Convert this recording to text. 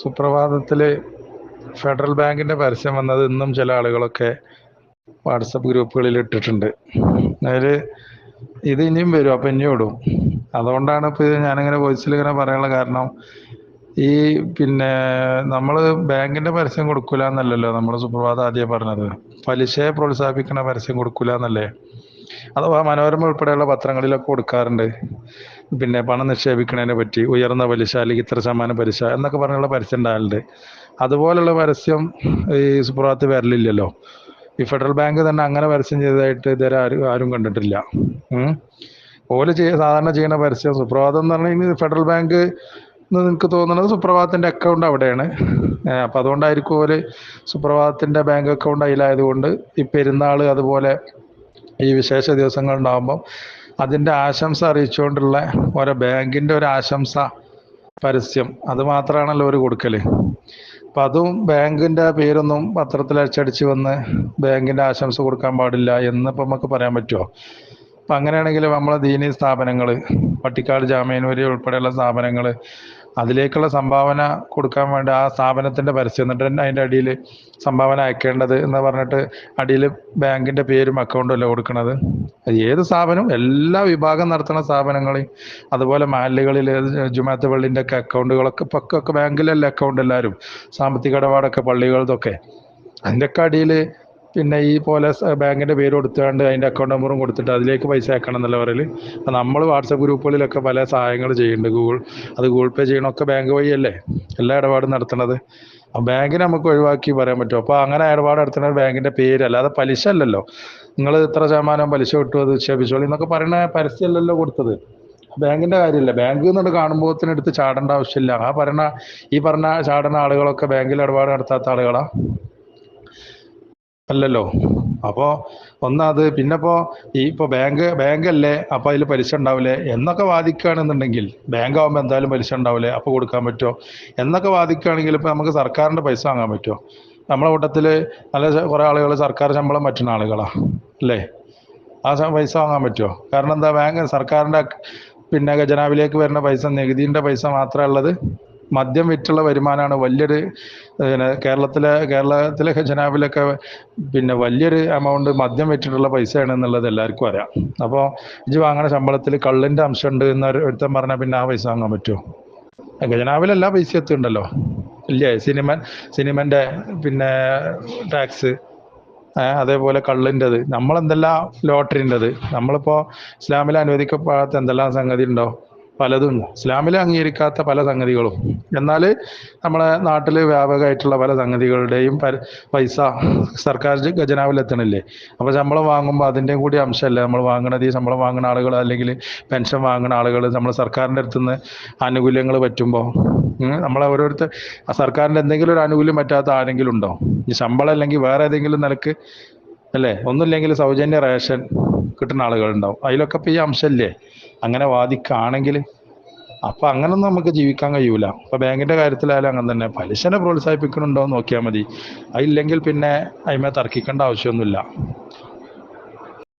സുപ്രഭാതത്തിൽ ഫെഡറൽ ബാങ്കിന്റെ പരസ്യം വന്നത് ഇന്നും ചില ആളുകളൊക്കെ വാട്സപ്പ് ഗ്രൂപ്പുകളിൽ ഇട്ടിട്ടുണ്ട്. അതിൽ ഇത് ഇനിയും വരും അപ്പം ഇനിയും ഇടും. അതുകൊണ്ടാണ് ഇപ്പോൾ ഇത് ഞാനിങ്ങനെ വോയിസിൽ ഇങ്ങനെ പറയാനുള്ള കാരണം ഈ പിന്നെ നമ്മൾ ബാങ്കിന്റെ പരസ്യം കൊടുക്കില്ല എന്നല്ലല്ലോ നമ്മൾ സുപ്രഭാതം ആദ്യം പറഞ്ഞത്. പലിശയെ പ്രോത്സാഹിപ്പിക്കുന്ന പരസ്യം കൊടുക്കില്ല എന്നല്ലേ അഥവാ മനോരമ ഉൾപ്പെടെയുള്ള പത്രങ്ങളിലൊക്കെ കൊടുക്കാറുണ്ട്. പിന്നെ പണം നിക്ഷേപിക്കുന്നതിനെ പറ്റി ഉയർന്ന പലിശ അല്ലെങ്കിൽ ഇത്ര ശതമാനം പലിശ എന്നൊക്കെ പറഞ്ഞുള്ള പരസ്യം ഉണ്ടാകലുണ്ട്. അതുപോലുള്ള പരസ്യം ഈ സുപ്രഭാതത്തിൽ വരലില്ലല്ലോ. ഈ ഫെഡറൽ ബാങ്ക് തന്നെ അങ്ങനെ പരസ്യം ചെയ്തതായിട്ട് ഇതുവരെ ആരും ആരും കണ്ടിട്ടില്ല. ഓൽ ചെയ്യ സാധാരണ ചെയ്യുന്ന പരസ്യം സുപ്രഭാതം എന്ന് പറഞ്ഞു കഴിഞ്ഞാൽ ഫെഡറൽ ബാങ്ക് എന്ന് എനിക്ക് തോന്നുന്നത് സുപ്രഭാതത്തിന്റെ അക്കൗണ്ട് അവിടെയാണ്. അപ്പൊ അതുകൊണ്ടായിരിക്കും ഓൽ സുപ്രഭാതത്തിന്റെ ബാങ്ക് അക്കൗണ്ട് അതിലായതുകൊണ്ട് ഈ പെരുന്നാൾ അതുപോലെ ഈ വിശേഷ ദിവസങ്ങൾ അതിന്റെ ആശംസ അറിയിച്ചുകൊണ്ടുള്ള ഓരോ ബാങ്കിന്റെ ഒരു ആശംസ പരസ്യം. അത് മാത്രമാണല്ലോ ഒരു കൊടുക്കൽ അപ്പം അതും ബാങ്കിന്റെ പേരൊന്നും പത്രത്തിൽ അച്ചടിച്ച് വന്ന് ബാങ്കിന്റെ ആശംസ കൊടുക്കാൻ പാടില്ല എന്ന് ഇപ്പൊ നമുക്ക് പറയാൻ പറ്റുമോ? അപ്പം അങ്ങനെയാണെങ്കിൽ നമ്മളെ ദീനീ സ്ഥാപനങ്ങൾ പട്ടിക്കാട് ജാമ്യാനൂരി ഉൾപ്പെടെയുള്ള സ്ഥാപനങ്ങൾ അതിലേക്കുള്ള സംഭാവന കൊടുക്കാൻ വേണ്ടി ആ സ്ഥാപനത്തിന്റെ പരസ്യം എന്നിട്ട് അതിന്റെ അടിയിൽ സംഭാവന അയക്കേണ്ടത് എന്ന് പറഞ്ഞിട്ട് അടിയിൽ ബാങ്കിന്റെ പേരും അക്കൗണ്ടും അല്ല കൊടുക്കണത്? ഏത് സ്ഥാപനവും എല്ലാ വിഭാഗം നടത്തുന്ന സ്ഥാപനങ്ങളെയും അതുപോലെ മാലുകളിൽ ജുമാത്ത് പള്ളിന്റെ ഒക്കെ അക്കൗണ്ടുകളൊക്കെ പക്കൊക്കെ ബാങ്കിലല്ലേ അക്കൗണ്ട് എല്ലാവരും സാമ്പത്തിക ഇടപാടൊക്കെ പള്ളികളതൊക്കെ അതിന്റെ ഒക്കെ അടിയിൽ പിന്നെ ഈ പോലെ ബാങ്കിന്റെ പേര് കൊടുത്തുകൊണ്ട് അതിന്റെ അക്കൗണ്ട് നമ്പറും കൊടുത്തിട്ട് അതിലേക്ക് പൈസ അയക്കണം എന്നുള്ള അപ്പൊ നമ്മൾ വാട്സപ്പ് ഗ്രൂപ്പുകളിലൊക്കെ പല സഹായങ്ങൾ ചെയ്യുന്നുണ്ട്. ഗൂഗിൾ അത് ഗൂഗിൾ പേ ചെയ്യണമൊക്കെ ബാങ്ക് വഴിയല്ലേ? എല്ലാ ഇടപാടും നടത്തുന്നത്. അപ്പൊ ബാങ്കിനെ നമുക്ക് ഒഴിവാക്കി പറയാൻ പറ്റുമോ അപ്പോൾ അങ്ങനെ ഇടപാട് നടത്തുന്ന ബാങ്കിന്റെ പേര് അല്ലാതെ പലിശ അല്ലല്ലോ. നിങ്ങൾ ഇത്ര ശതമാനം പലിശ കിട്ടും അത് നിക്ഷേപിച്ചോളി എന്നൊക്കെ പറയുന്ന പരസ്യമല്ലല്ലോ കൊടുത്തത്. ബാങ്കിന്റെ കാര്യമില്ല. ബാങ്ക് എന്നിട്ട് കാണുമ്പോൾ എടുത്ത് ചാടേണ്ട ആവശ്യമില്ല. ആ പറഞ്ഞ ഈ പറഞ്ഞ ചാടുന്ന ആളുകളൊക്കെ ബാങ്കിൽ ഇടപാട് നടത്താത്ത ആളുകളാ. അല്ലല്ലോ. അപ്പോ ഒന്നത് പിന്നെപ്പോ ഈ ഇപ്പൊ ബാങ്ക് ബാങ്ക് അല്ലേ അപ്പൊ അതിൽ പലിശ ഉണ്ടാവില്ലേ എന്നൊക്കെ വാദിക്കുകയാണെന്നുണ്ടെങ്കിൽ ബാങ്ക് ആവുമ്പോൾ എന്തായാലും പലിശ ഉണ്ടാവില്ലേ? അപ്പൊ കൊടുക്കാൻ പറ്റുമോ എന്നൊക്കെ വാദിക്കുകയാണെങ്കിൽ ഇപ്പൊ നമുക്ക് സർക്കാരിന്റെ പൈസ വാങ്ങാൻ പറ്റുമോ നമ്മളെ കൂട്ടത്തിൽ നല്ല കുറേ ആളുകൾ സർക്കാർ ശമ്പളം പറ്റുന്ന ആളുകളാ അല്ലേ? ആ പൈസ വാങ്ങാൻ പറ്റുമോ കാരണം എന്താ ബാങ്ക് സർക്കാരിന്റെ പിന്നെ ഖജനാവിലേക്ക് വരുന്ന പൈസ നികുതിന്റെ പൈസ മാത്രമേ ഉള്ളത്? മദ്യം വിറ്റുള്ള വരുമാനമാണ് വലിയൊരു പിന്നെ കേരളത്തിലെ കേരളത്തിലെ ഖജനാവിലൊക്കെ പിന്നെ വലിയൊരു എമൗണ്ട് മദ്യം വിറ്റിട്ടുള്ള പൈസയാണ് എന്നുള്ളത് എല്ലാവർക്കും അറിയാം. അപ്പോൾ ഇജ് വാങ്ങണ ശമ്പളത്തിൽ കള്ളിന്റെ അംശം ഉണ്ട് എന്ന് ഒരു- ഒരുത്തൻ പറഞ്ഞാൽ പിന്നെ ആ പൈസ വാങ്ങാൻ പറ്റുമോ? ഖജനാവിൽ എല്ലാ പൈസ എത്തുന്നുണ്ടല്ലോ ഇല്ലേ? സിനിമ സിനിമന്റെ പിന്നെ ടാക്സ് അതേപോലെ കള്ളിന്റെത്. നമ്മളെന്തെല്ലാം ലോട്ടറിന്റെത്? നമ്മളിപ്പോൾ ഇസ്ലാമിൽ അനുവദിക്കപ്പെടാത്ത എന്തെല്ലാം സംഗതി ഉണ്ടോ പലതും ഇസ്ലാമിൽ അംഗീകരിക്കാത്ത പല സംഗതികളും. എന്നാൽ നമ്മുടെ നാട്ടിൽ വ്യാപകമായിട്ടുള്ള പല സംഗതികളുടെയും പൈസ സർക്കാർ ഖജനാവിലെത്തണില്ലേ അപ്പോൾ അപ്പൊ ശമ്പളം വാങ്ങുമ്പോൾ അതിന്റെ കൂടി അംശമല്ലേ? നമ്മൾ വാങ്ങണത് ഈ ശമ്പളം വാങ്ങുന്ന ആളുകൾ അല്ലെങ്കിൽ പെൻഷൻ വാങ്ങുന്ന ആളുകൾ നമ്മൾ സർക്കാരിന്റെ അടുത്ത് നിന്ന് ആനുകൂല്യങ്ങൾ പറ്റുമ്പോൾ നമ്മളെ ഓരോരുത്തർ സർക്കാരിന്റെ എന്തെങ്കിലും ഒരു ആനുകൂല്യം പറ്റാത്ത ആരെങ്കിലും ഉണ്ടോ? ഈ ശമ്പളം അല്ലെങ്കിൽ വേറെ ഏതെങ്കിലും നിലയ്ക്ക് അല്ലേ? ഒന്നുമില്ലെങ്കിൽ സൗജന്യ റേഷൻ കിട്ടുന്ന ആളുകളുണ്ടാവും. അതിലൊക്കെ ഇപ്പൊ ഈ അംശമില്ലേ? അങ്ങനെ വാദിക്കുകയാണെങ്കിൽ അപ്പൊ അങ്ങനൊന്നും നമുക്ക് ജീവിക്കാൻ കഴിയൂല. അപ്പൊ ബാങ്കിന്റെ കാര്യത്തിലായാലും അങ്ങനെ തന്നെ. പലിശനെ പ്രോത്സാഹിപ്പിക്കണുണ്ടോ എന്ന് നോക്കിയാൽ മതി. അതില്ലെങ്കിൽ പിന്നെ അതിമേ തർക്കിക്കേണ്ട ആവശ്യമൊന്നുമില്ല.